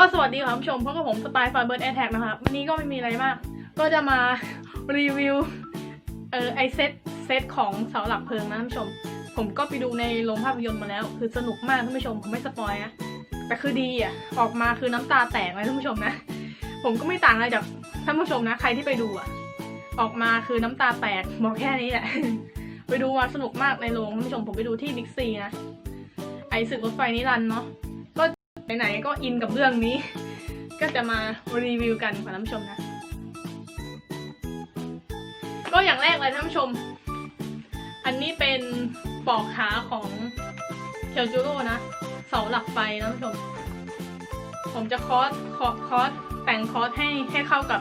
ก็สวัสดีค่ะผู้ชมพบกับผมสปายฟาเบิร์ดแอร์แท็กนะคะวันนี้ก็ไม่มีอะไรมาก ก็จะมารีวิวเออไอเซตเซตของเสาหลักเพลิงนะท่านผู้ชม ผมก็ไปดูในโรงภาพยนตร์มาแล้ว คือสนุกมากท่านผู้ชมผมไม่สปอยนะแต่คือดีอะออกมาคือน้ำตาแตกเลยท่านผู้ชมนะ ผมก็ไม่ต่างอะไรจากท่านผู้ชมนะ ใครที่ไปดูอะออกมาคือน้ำตาแตกบอกแค่นี้แหละไปดูมาสนุกมากในโรงท่านผู้ชมผมไปดูที่บิ๊กซีนะไอศึกรถไฟนิรันด์เนาะ ไหนๆก็อินกับเรื่องนี้ ก็จะมารีวิวกันค่ะท่านผู้ชมนะ ก็อย่างแรกเลยท่านผู้ชม อันนี้เป็นปอกขาของเคียวจูโร่นะ เสาหลักไฟนะท่านผู้ชม ผมจะคอสคอสคอสแต่งคอสให้ให้เข้ากับ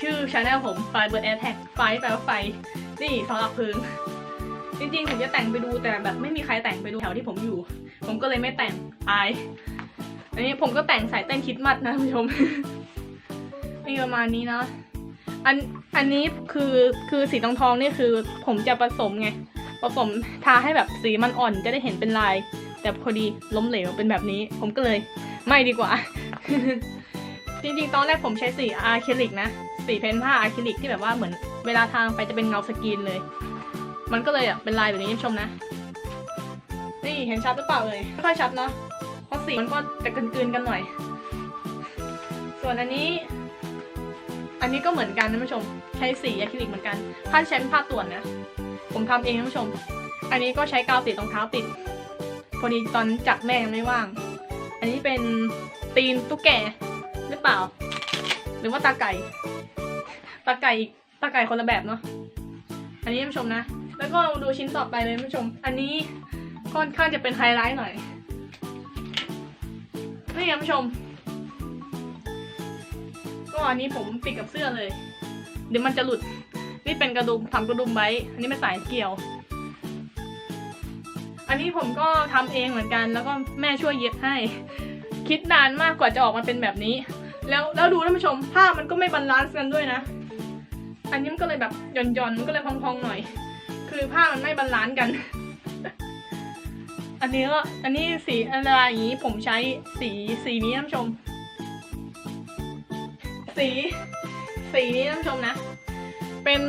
ชื่อช anel ผมไฟเบิร์ดแอร์แท็กไฟแปลว่าไฟ นี่เสาหลักพลิงจริงๆผมจะแต่งไปดูแต่แบบไม่มีใครแต่งไปดูแถวที่ผมอยู่ ผมก็เลยไม่แต่งอาย อันนี้ผมก็แต่งสายเต้นคิดมัดนะผู้ชมมีประมาณนี้นะอันอันนี้คือคือสีทองทองนี่คือผมจะผสมไงผสมทาให้แบบสีมันอ่อนจะได้เห็นเป็นลาย แต่พอดีล้มเหลวเป็นแบบนี้ ผมก็เลยไม่ดีกว่า จริงๆ ตอนแรกผมใช้สีอะคริลิกนะ สีเพ้นท์ผ้าอะคริลิกที่แบบว่าเหมือนเวลาทางไปจะเป็นเงาสกรีนเลย มันก็เลยอะเป็นลายแบบนี้ท่านผู้ชมนะ นี่เห็นชัดหรือเปล่าเลยไม่ค่อยชัดเนาะ สีมันก็จะกลืนๆกันหน่อย ส่วนอันนี้ อันนี้ก็เหมือนกันนะท่านผู้ชม ใช้สีอะคริลิกเหมือนกันผ้าใช้เป็นผ้าต่วนนะ ผมทำเองท่านผู้ชม อันนี้ก็ใช้กาวติดรองเท้าติด พอดีตอนจับแม่ยังไม่ว่าง อันนี้เป็นตีนตุ๊กแกหรือเปล่า หรือว่าตาไก่ ตาไก่อีกตาไก่คนละแบบเนาะ อันนี้ท่านผู้ชมนะ แล้วก็ดูชิ้นต่อไปเลยท่านผู้ชม อันนี้ค่อนข้างจะเป็นไฮไลท์หน่อย นี่ครับผู้ชม ก็อันนี้ผมปิดกับเสื้อเลย เดี๋ยวมันจะหลุด นี่เป็นกระดุมทำกระดุมไว้ อันนี้เป็นสายเกี่ยว อันนี้ผมก็ทำเองเหมือนกัน แล้วก็แม่ช่วยเย็บให้ คิดนานมากกว่าจะออกมาเป็นแบบนี้ แล้วแล้วดูท่านผู้ชมผ้ามันก็ไม่บาลานซ์กันด้วยนะ อันนี้มันก็เลยแบบหย่อนๆมันก็เลยพองๆหน่อย คือผ้ามันไม่บาลานซ์กัน อันนี้ก็อันนี้สีอะไรอย่างนี้ผมใช้สีสีนี้ท่านชม สีสีนี้ท่านชมนะ เป็น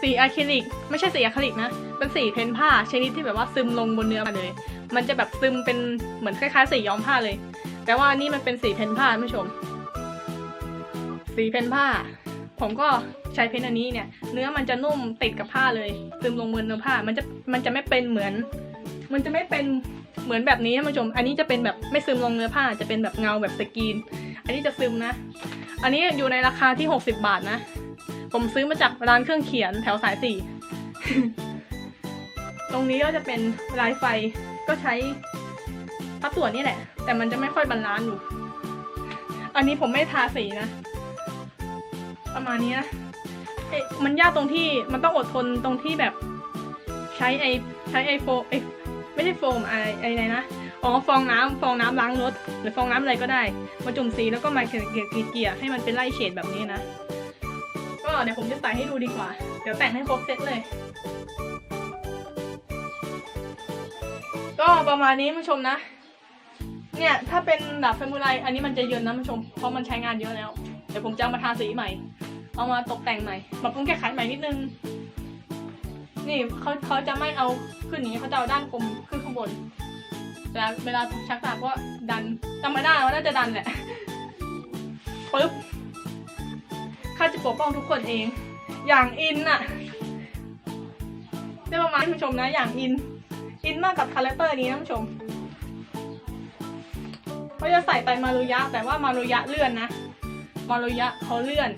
สีอะคริลิก ไม่ใช่สีอะคริลิกนะ เป็นสีเพ้นท์ผ้าชนิดที่แบบว่าซึมลงบนเนื้อมาเลย มันจะแบบซึมเป็นเหมือนคล้ายๆสีย้อมผ้าเลย แต่ว่าอันนี่มันเป็นสีเพ้นท์ผ้าท่านผู้ชม สีเพ้นท์ผ้า ผมก็ใช้เพ้นท์อันนี้เนี่ย เนื้อมันจะนุ่มติดกับผ้าเลย ซึมลงบนเนื้อผ้า มันจะมันจะไม่เป็นเหมือน มันจะไม่เป็นเหมือนแบบนี้ท่านผู้ชม อันนี้จะเป็นแบบไม่ซึมลงเนื้อผ้า จะเป็นแบบเงาแบบสกรีน อันนี้จะซึมนะ อันนี้อยู่ในราคาที่ 60 บาทนะ ผมซื้อมาจากร้านเครื่องเขียนแถวสายสี่ ตรงนี้ก็จะเป็นลายไฟ ก็ใช้พัดส่วนี่แหละ แต่มันจะไม่ค่อยบาลานอยู่ อันนี้ผมไม่ทาสีนะ ประมาณนี้นะเอ๊ะมันยากตรงที่มันต้องอดทนตรงที่แบบใช้ไอใช้ไอโฟไอ ไม่ใช่โฟมไอไออะไรนะอ๋อฟองน้ำฟองน้ำล้างรถ หรือฟองน้ำอะไรก็ได้ มาจุ่มสีแล้วก็มาเกลี่ยเกลี่ยให้มันเป็นไล่เฉดแบบนี้นะ ก็เดี๋ยวผมจะใส่ให้ดูดีกว่า เดี๋ยวแต่งให้ครบเซตเลย ก็ประมาณนี้ผู้ชมนะ เนี่ยถ้าเป็นดาบเฟมูไรอันนี้มันจะเยินนะผู้ชม เพราะมันใช้งานเยอะแล้ว เดี๋ยวผมจะมาทาสีใหม่ เอามาตกแต่งใหม่ปรับปรุงแก้ไขใหม่นิดนึง นี่เขาเขาจะไม่เอาขึ้นนี้เขาจะเอาด้านกลมขึ้นข้างบนเวลาเวลาชักดาบก็ดันจำไม่ได้ว่าน่าจะดันแหละปึ๊บข้าจะปกป้องทุกคนเอง อย่างอินอะได้ประมาณนี้ผู้ชมนะ อย่างอิน อินมากกับคาแรคเตอร์นี้นผู้ชมเขาจะใส่ไปมารุยะ แต่ว่ามารุยะเลื่อนนะ มารุยะเขาเลื่อน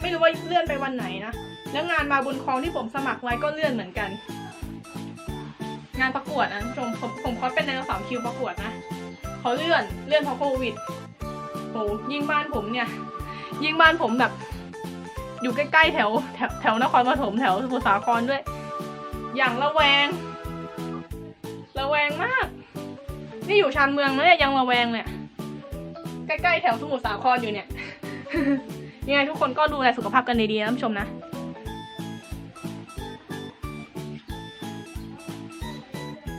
ไม่รู้ว่าเลื่อนไปวันไหนนะ แล้วงานมาบุญคลองที่ผมสมัครไว้ก็เลื่อนเหมือนกัน งานประกวดนะชมผมผมคอสเป็นไดโนเสาร์คิวประกวดนะเขาเลื่อนเลื่อนเพราะโควิดโหยิ่งบ้านผมเนี่ย ยิ่งบ้านผมแบบ อยู่ใกล้ๆแถวแถวแถวนครปฐมแถวสมุทรสาครด้วย อย่างระแวง ระแวงมาก นี่อยู่ชานเมืองนะเนี่ยยังระแวงเนี่ยใกล้ๆแถวสมุทรสาครอยู่เนี่ยยังไงทุกคนก็ดูแลสุขภาพกันดีๆนะท่านผู้ชมนะ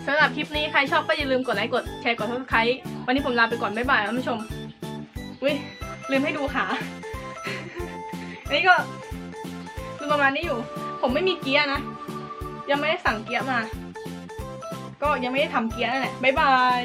สำหรับคลิปนี้ใครชอบก็อย่าลืมกดไลค์กดแชร์กด subscribe วันนี้ผมลาไปก่อนบ๊ายบายท่านผู้ชมอุ้ยลืมให้ดูขาอันนี้ก็ดูประมาณนี้อยู่ ผมไม่มีเกียร์นะ ยังไม่ได้สั่งเกียร์มา ก็ยังไม่ได้ทำเกียร์นั่นแหละบ๊ายบาย